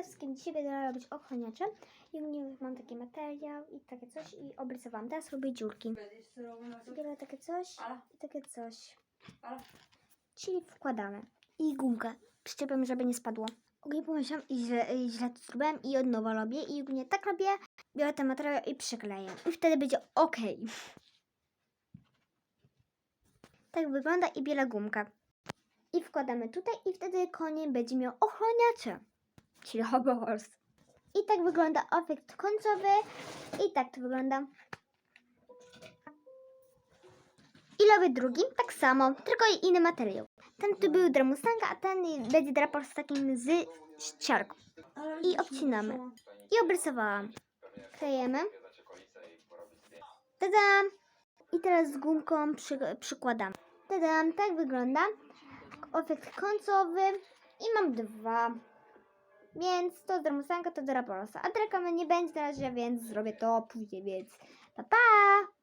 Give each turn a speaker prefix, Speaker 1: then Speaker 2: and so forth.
Speaker 1: przede wszystkim dzisiaj będę robić ochroniacze. I u mnie mam taki materiał i takie coś i obrysowałam. Teraz robię dziurki. Biorę takie coś i takie coś. Czyli wkładamy. I gumkę. Przyczepiam, żeby nie spadło. Ogólnie pomyślałam i źle, i źle to zrobiłem i od nowa robię. I ogólnie tak robię. Biorę ten materiał i przykleję. I wtedy będzie ok. Tak wygląda i biorę gumkę. I wkładamy tutaj i wtedy koniec będzie miał ochroniacze. Czyli horse. I tak wygląda efekt końcowy. I tak to wygląda. I robię drugim tak samo, tylko inny materiał. Ten tu był dramusanga, a ten będzie drapor z takim z ścierką. I obcinamy. I obrysowałam. Klejemy. Tadam! I teraz z gumką przy, przykładam. Tadam, tak wygląda. Efekt końcowy. I mam dwa. Więc to z dramusanga, to draporosa. A drakamy nie będzie na razie, więc zrobię to później, więc pa pa!